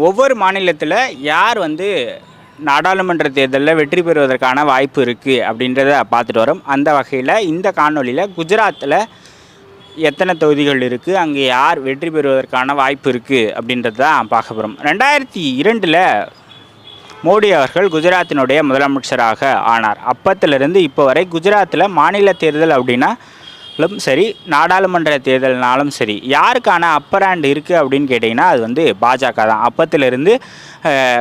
ஒவ்வொரு மாநிலத்தில் யார் வந்து நாடாளுமன்ற தேர்தலில் வெற்றி பெறுவதற்கான வாய்ப்பு இருக்குது அப்படின்றத பார்த்துட்டு வரோம். அந்த வகையில் இந்த காணொளியில் குஜராத்தில் எத்தனை தொகுதிகள் இருக்குது அங்கே யார் வெற்றி பெறுவதற்கான வாய்ப்பு இருக்குது அப்படின்றது தான் பார்க்க போகிறோம் ரெண்டாயிரத்தி இரண்டில் மோடி அவர்கள் குஜராத்தினுடைய முதலமைச்சராக ஆனார். அப்பத்திலிருந்து இப்போ வரை குஜராத்தில் மாநில தேர்தல் அப்படின்னா அப்படின்னாலும் சரி நாடாளுமன்ற தேர்தல்னாலும் சரி யாருக்கான அப்பர் ஹேண்ட் இருக்குது அப்படின்னு கேட்டிங்கன்னா அது வந்து பாஜக தான். அப்பத்திலிருந்து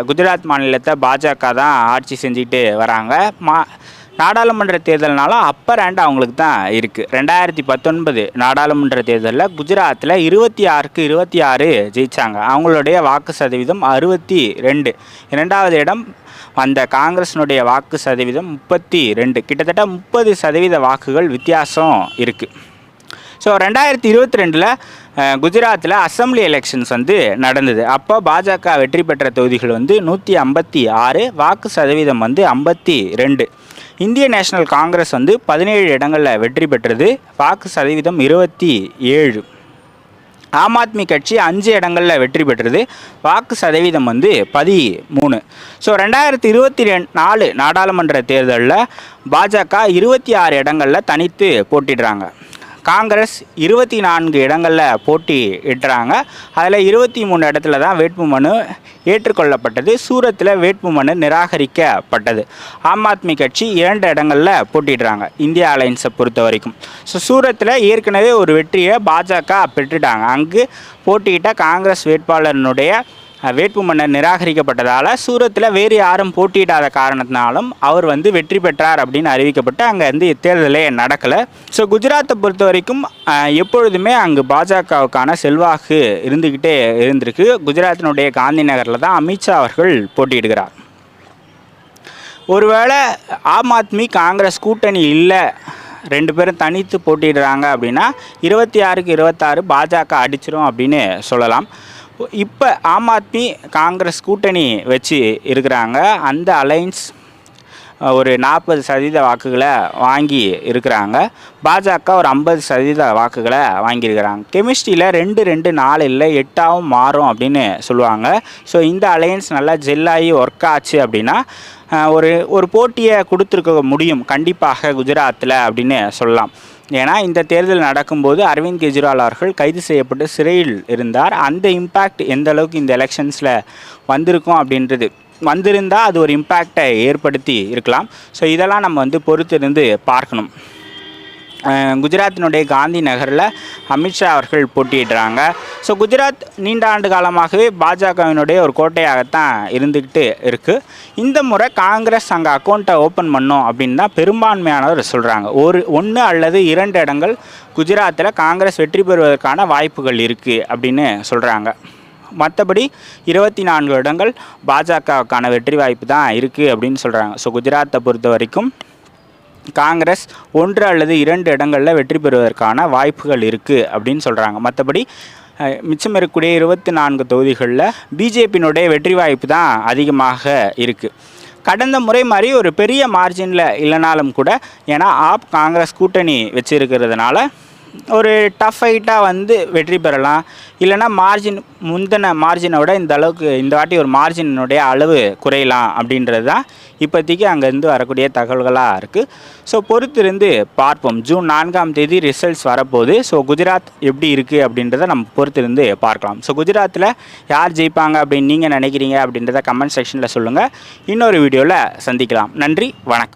குஜராத் மாநிலத்தை பாஜக தான் ஆட்சி செஞ்சுக்கிட்டு வராங்க. மா நாடாளுமன்ற தேர்தல்னால அப்பர் ஹேண்ட் அவங்களுக்கு தான் இருக்குது ரெண்டாயிரத்தி பத்தொன்பது நாடாளுமன்ற தேர்தலில் குஜராத்தில் இருபத்தி ஆறுக்கு இருபத்தி ஆறு ஜெயித்தாங்க அவங்களுடைய வாக்கு சதவீதம் அறுபத்தி ரெண்டு. இரண்டாவது இடம் அந்த காங்கிரஸினுடைய வாக்கு சதவீதம் முப்பத்தி ரெண்டு. கிட்டத்தட்ட முப்பது சதவீத வாக்குகள் வித்தியாசம் இருக்குது ஸோ ரெண்டாயிரத்தி இருபத்தி ரெண்டில் குஜராத்தில் அசெம்பிளி எலெக்ஷன்ஸ் வந்து நடந்தது. அப்போ பாஜக வெற்றி பெற்ற தொகுதிகள் வந்து நூற்றி ஐம்பத்தி ஆறு வாக்கு சதவீதம் வந்து ஐம்பத்தி ரெண்டு. இந்திய நேஷனல் காங்கிரஸ் வந்து பதினேழு இடங்களில் வெற்றி பெற்றது. வாக்கு சதவீதம் இருபத்தி ஏழு. ஆம் ஆத்மி கட்சி அஞ்சு இடங்களில் வெற்றி பெற்றது. வாக்கு சதவீதம் வந்து பதிமூணு. ஸோ ரெண்டாயிரத்தி இருபத்தி ரெண்டு நாலு நாடாளுமன்ற தேர்தலில் பாஜக இருபத்தி ஆறு இடங்களில் தனித்து போட்டிடுறாங்க. காங்கிரஸ் இருபத்தி நான்கு இடங்களில் போட்டி இடுறாங்க அதில் இருபத்தி மூணு இடத்துல தான் வேட்புமனு ஏற்றுக்கொள்ளப்பட்டது. சூரத்தில் வேட்புமனு நிராகரிக்கப்பட்டது. ஆம் ஆத்மி கட்சி இரண்டு இடங்களில் போட்டிடுறாங்க இந்தியா அலையன்ஸை பொறுத்த வரைக்கும். ஸோ சூரத்தில் ஏற்கனவே ஒரு வெற்றியை பாஜக பெற்றுட்டாங்க. அங்கு போட்டியிட்ட காங்கிரஸ் வேட்பாளரினுடைய வேட்பு மன்னர் நிராகரிக்கப்பட்டதால் சூரத்தில் வேறு யாரும் போட்டியிடாத காரணத்தினாலும் அவர் வந்து வெற்றி பெற்றார் அப்படின்னு அறிவிக்கப்பட்டு அங்கே வந்து தேர்தலே நடக்கலை. ஸோ குஜராத்தை பொறுத்த வரைக்கும் எப்பொழுதுமே அங்கு பாஜகவுக்கான செல்வாக்கு இருந்துக்கிட்டே இருந்திருக்கு. குஜராத்தினுடைய காந்தி நகரில் தான் அமித்ஷா அவர்கள் போட்டியிடுகிறார். ஒருவேளை ஆம் ஆத்மி காங்கிரஸ் கூட்டணி இல்லை ரெண்டு பேரும் தனித்து போட்டிடுறாங்க அப்படின்னா இருபத்தி ஆறுக்கு இருபத்தாறு பாஜக அடிச்சிடும் அப்படின்னு சொல்லலாம். இப்போ ஆம் ஆத்மி காங்கிரஸ் கூட்டணி வச்சு இருக்கிறாங்க. அந்த அலைன்ஸ் ஒரு நாற்பது சதவீத வாக்குகளை வாங்கி இருக்கிறாங்க. பாஜக ஒரு ஐம்பது சதவீத வாக்குகளை வாங்கியிருக்கிறாங்க. கெமிஸ்ட்ரியில் ரெண்டு ரெண்டு நாலு இல்லை எட்டாவும் மாறும் அப்படின்னு சொல்லுவாங்க. ஸோ இந்த அலையன்ஸ் நல்லா ஜெல்லாகி ஒர்க் ஆச்சு அப்படின்னா ஒரு ஒரு போட்டியை கொடுத்துருக்க முடியும். கண்டிப்பாக குஜராத்தில் அப்படின்னு சொல்லலாம். ஏன்னா இந்த தேர்தல் நடக்கும்போது அரவிந்த் கெஜ்ரிவால் அவர்கள் கைது செய்யப்பட்டு சிறையில் இருந்தார். அந்த இம்பேக்ட் எந்த அளவுக்கு இந்த எலெக்ஷன்ஸில் வந்திருக்கும் அப்படின்றது வந்திருந்தால் அது ஒரு இம்பேக்டை ஏற்படுத்தி இருக்கலாம். ஸோ இதெல்லாம் நம்ம வந்து பொறுத்திருந்து பார்க்கணும். குஜராத்தினுடைய காந்தி நகரில் அமித்ஷா அவர்கள் போட்டியிடுறாங்க. ஸோ குஜராத் நீண்ட ஆண்டு காலமாகவே பாஜகவினுடைய ஒரு கோட்டையாகத்தான் இருந்துக்கிட்டு இருக்குது இந்த முறை காங்கிரஸ் அங்கே அக்கௌண்ட்டை ஓப்பன் பண்ணோம் அப்படின்னு தான் பெரும்பான்மையானவர் சொல்கிறாங்க ஒரு ஒன்று அல்லது இரண்டு இடங்கள் குஜராத்தில் காங்கிரஸ் வெற்றி பெறுவதற்கான வாய்ப்புகள் இருக்குது அப்படின்னு சொல்கிறாங்க மற்றபடி இருபத்தி நான்கு இடங்கள் பாஜகவுக்கான வெற்றி வாய்ப்பு தான் இருக்குது அப்படின்னு சொல்கிறாங்க ஸோ குஜராத்தை பொறுத்த வரைக்கும் காங்கிரஸ் ஒன்று அல்லது இரண்டு இடங்களில் வெற்றி பெறுவதற்கான வாய்ப்புகள் இருக்குது அப்படின்னு சொல்கிறாங்க மற்றபடி மிச்சம் இருக்கக்கூடிய இருபத்தி நான்கு தொகுதிகளில் பிஜேபியினுடைய வெற்றி வாய்ப்பு தான் அதிகமாக இருக்குது கடந்த முறை மாதிரி ஒரு பெரிய மார்ஜினில் இல்லைனாலும் கூட ஏன்னா ஆப் காங்கிரஸ் கூட்டணி வச்சுருக்கிறதுனால ஒரு டஃப் ஃபைட்டாக வந்து வெற்றி பெறலாம். இல்லைன்னா மார்ஜின் முந்தின மார்ஜினை விட இந்த அளவுக்கு இந்த வாட்டி ஒரு மார்ஜினுடைய அளவு குறையலாம் அப்படின்றது தான் இப்போதைக்கு அங்கேருந்து வரக்கூடிய தகவல்களாக இருக்குது ஸோ பொறுத்திருந்து பார்ப்போம். ஜூன் நான்காம் தேதி ரிசல்ட்ஸ் வரப்போகுது. ஸோ குஜராத் எப்படி இருக்குது அப்படின்றத நம்ம பொறுத்திருந்து பார்க்கலாம். ஸோ குஜராத்தில் யார் ஜெயிப்பாங்க அப்படின்னு நீங்கள் நினைக்கிறீங்க அப்படின்றத கமெண்ட் செக்ஷனில் சொல்லுங்கள் இன்னொரு வீடியோவில் சந்திக்கலாம். நன்றி வணக்கம்.